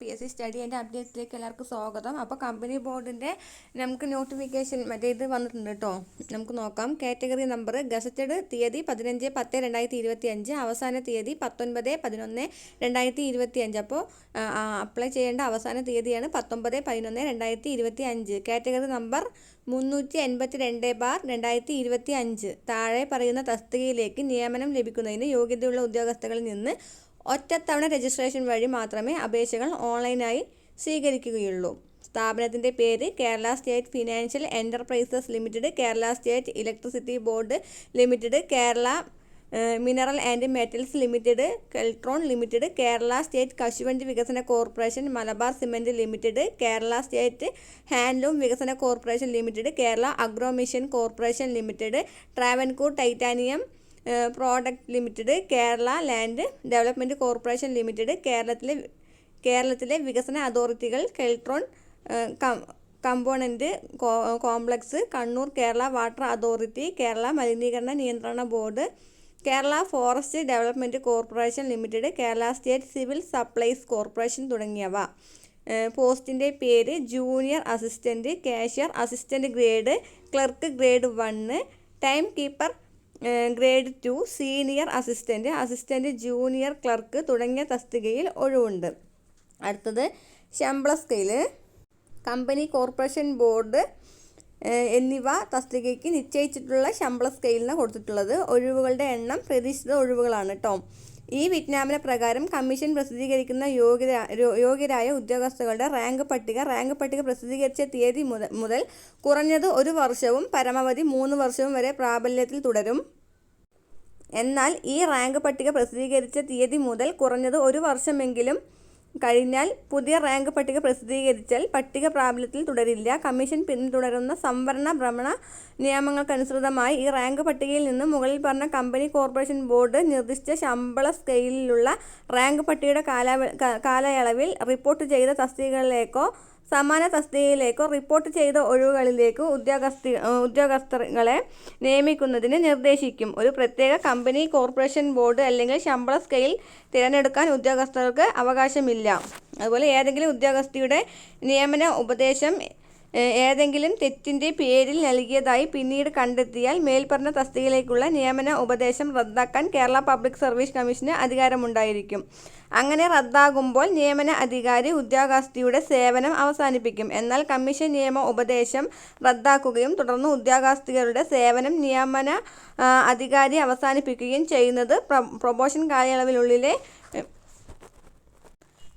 P S C study and അപ്ഡേറ്റ്സിലേക്ക് എല്ലാവർക്കും സ്വാഗതം. അപ്പോൾ കമ്പനി ബോർഡിന്റെ നമുക്ക് നോട്ടിഫിക്കേഷൻ മറ്റേ ഇത് വന്നിട്ടുണ്ട് കേട്ടോ നമുക്ക് നോക്കാം. കാറ്റഗറി നമ്പർ ഗസറ്റഡ് തീയതി പതിനഞ്ച് പത്ത് രണ്ടായിരത്തി ഇരുപത്തി അഞ്ച് അവസാന തീയതി പത്തൊൻപത് പതിനൊന്ന് രണ്ടായിരത്തി ഇരുപത്തി അഞ്ച് അപ്പോൾ അപ്ലൈ ചെയ്യേണ്ട അവസാന തീയതിയാണ് പത്തൊമ്പത് പതിനൊന്ന് രണ്ടായിരത്തി ഇരുപത്തി അഞ്ച് കാറ്റഗറി നമ്പർ മുന്നൂറ്റി എൺപത്തി രണ്ട് ബാർ രണ്ടായിരത്തി ഇരുപത്തി അഞ്ച് താഴെ പറയുന്ന തസ്തികയിലേക്ക് നിയമനം ലഭിക്കുന്നതിന് യോഗ്യതയുള്ള ഉദ്യോഗസ്ഥകളിൽ നിന്ന് ഒറ്റത്തവണ രജിസ്ട്രേഷൻ വഴി മാത്രമേ അപേക്ഷകൾ ഓൺലൈനായി സ്വീകരിക്കുകയുള്ളൂ. സ്ഥാപനത്തിന്റെ പേര് Kerala state financial enterprises limited Kerala state electricity board limited Kerala mineral and metals limited Keltron limited Kerala state കശുവണ്ടി വികസന corporation Malabar cement limited Kerala state handloom വികസന corporation limited Kerala agro mission corporation limited Travancore titanium product limited Kerala land development corporation limited കേരളത്തിലെ കേരളത്തിലെ വികസന അതോറിറ്റികൾ Keltron component complex Kannur Kerala water authority Kerala മലിനീകരണ നിയന്ത്രണ board Kerala forest development corporation limited Kerala state civil supplies corporation തുടങ്ങിയവ. പോസ്റ്റിന്റെ പേര് junior assistant cashier assistant grade clerk grade one time keeper grade two senior assistant assistant junior clerk തുടങ്ങിയ തസ്തികയിൽ ഒഴിവുണ്ട്. അടുത്തത് ശമ്പള സ്കെയിൽ കമ്പനി കോർപ്പറേഷൻ ബോർഡ് എന്നിവ തസ്തികയ്ക്ക് നിശ്ചയിച്ചിട്ടുള്ള ശമ്പള സ്കെയിലിന് കൊടുത്തിട്ടുള്ളത്. ഒഴിവുകളുടെ എണ്ണം പ്രതീക്ഷിത ഒഴിവുകളാണ് കേട്ടോ ഈ വിജ്ഞാപന പ്രകാരം കമ്മീഷൻ പ്രസിദ്ധീകരിക്കുന്ന യോഗ്യത യോഗ്യരായ ഉദ്യോഗസ്ഥകളുടെ റാങ്ക് പട്ടിക റാങ്ക് പട്ടിക പ്രസിദ്ധീകരിച്ച തീയതി മുതൽ കുറഞ്ഞത് ഒരു വർഷവും പരമാവധി മൂന്ന് വർഷവും വരെ പ്രാബല്യത്തിൽ തുടരും. എന്നാൽ ഈ റാങ്ക് പട്ടിക പ്രസിദ്ധീകരിച്ച തീയതി മുതൽ കുറഞ്ഞത് ഒരു വർഷമെങ്കിലും കഴിഞ്ഞാൽ പുതിയ റാങ്ക് പട്ടിക പ്രസിദ്ധീകരിച്ചാൽ പട്ടിക പ്രാബല്യത്തിൽ തുടരില്ല. കമ്മീഷൻ പിന്തുടരുന്ന സംവരണ ഭ്രമണ നിയമങ്ങൾക്കനുസൃതമായി ഈ റാങ്ക് പട്ടികയിൽ നിന്ന് മുകളിൽ പറഞ്ഞ കമ്പനി കോർപ്പറേഷൻ ബോർഡ് നിർദ്ദിഷ്ട ശമ്പള സ്കെയിലുള്ള റാങ്ക് പട്ടികയുടെ കാലയളവിൽ റിപ്പോർട്ട് ചെയ്ത തസ്തികകളിലേക്കോ സമാന തസ്തികയിലേക്കോ റിപ്പോർട്ട് ചെയ്ത ഒഴിവുകളിലേക്കോ ഉദ്യോഗസ്ഥ ഉദ്യോഗസ്ഥകളെ നിയമിക്കുന്നതിന് നിർദ്ദേശിക്കും. ഒരു പ്രത്യേക കമ്പനി കോർപ്പറേഷൻ ബോർഡ് അല്ലെങ്കിൽ ശമ്പള സ്കെയിൽ തിരഞ്ഞെടുക്കാൻ ഉദ്യോഗസ്ഥർക്ക് അവകാശമില്ല. അതുപോലെ ഏതെങ്കിലും ഉദ്യോഗസ്ഥയുടെ നിയമന ഉപദേശം ഏതെങ്കിലും തെറ്റിന്റെ പേരിൽ നൽകിയതായി പിന്നീട് കണ്ടെത്തിയാൽ മേൽപ്പറഞ്ഞ തസ്തികയിലേക്കുള്ള നിയമന ഉപദേശം റദ്ദാക്കാൻ കേരള പബ്ലിക് സർവീസ് കമ്മീഷന് അധികാരമുണ്ടായിരിക്കും. അങ്ങനെ റദ്ദാകുമ്പോൾ നിയമന അധികാരി ഉദ്യോഗാസ്ഥിയുടെ സേവനം അവസാനിപ്പിക്കും. എന്നാൽ കമ്മീഷൻ നിയമ ഉപദേശം റദ്ദാക്കുകയും തുടർന്ന് ഉദ്യോഗാസ്ഥികളുടെ സേവനം നിയമന അധികാരി അവസാനിപ്പിക്കുകയും ചെയ്യുന്നത് പ്രൊബോഷൻ കാലയളവിനുള്ളിലെ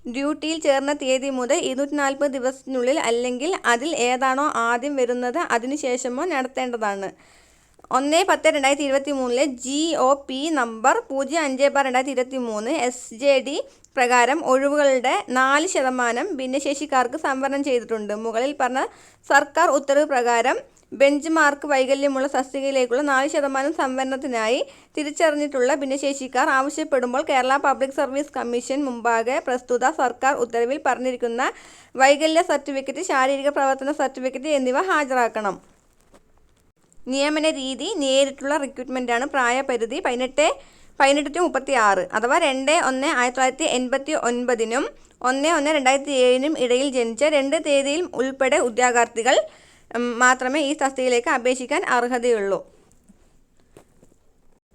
ഡ്യൂട്ടിയിൽ ചേർന്ന തീയതി മുതൽ ഇരുന്നൂറ്റി നാൽപ്പത് ദിവസത്തിനുള്ളിൽ അല്ലെങ്കിൽ അതിൽ ഏതാണോ ആദ്യം വരുന്നത് അതിനുശേഷമോ നടത്തേണ്ടതാണ്. ഒന്ന് പത്ത് രണ്ടായിരത്തി ഇരുപത്തി മൂന്നിലെ ജി ഒ പി നമ്പർ പൂജ്യം അഞ്ച് ബാർ രണ്ടായിരത്തി ഇരുപത്തി മൂന്ന് എസ് ജെ ഡി പ്രകാരം ഒഴിവുകളുടെ നാല് ശതമാനം ഭിന്നശേഷിക്കാർക്ക് സംവരണം ചെയ്തിട്ടുണ്ട്. മുകളിൽ പറഞ്ഞ സർക്കാർ ഉത്തരവ് പ്രകാരം ബെഞ്ച് മാർക്ക് വൈകല്യമുള്ള തസ്തികയിലേക്കുള്ള നാല് ശതമാനം സംവരണത്തിനായി തിരിച്ചറിഞ്ഞിട്ടുള്ള ഭിന്നശേഷിക്കാർ ആവശ്യപ്പെടുമ്പോൾ കേരള പബ്ലിക് സർവീസ് കമ്മീഷൻ മുമ്പാകെ പ്രസ്തുത സർക്കാർ ഉത്തരവിൽ പറഞ്ഞിരിക്കുന്ന വൈകല്യ സർട്ടിഫിക്കറ്റ് ശാരീരിക പ്രവർത്തന സർട്ടിഫിക്കറ്റ് എന്നിവ ഹാജരാക്കണം. നിയമന രീതി നേരിട്ടുള്ള റിക്രൂട്ട്മെന്റാണ് പ്രായപരിധി പതിനെട്ട് പതിനെട്ട് ടു മുപ്പത്തി ആറ് അഥവാ രണ്ട് ഒന്ന് ആയിരത്തി തൊള്ളായിരത്തി എൺപത്തി ഒൻപതിനും ഒന്ന് ഒന്ന് രണ്ടായിരത്തി ഏഴിനും ഇടയിൽ ജനിച്ച രണ്ട് തീയതിയിൽ ഉൾപ്പെടെ ഉദ്യോഗാർത്ഥികൾ മാത്രമേ ഈ തസ്തികയിലേക്ക് അപേക്ഷിക്കാൻ അർഹതയുള്ളൂ.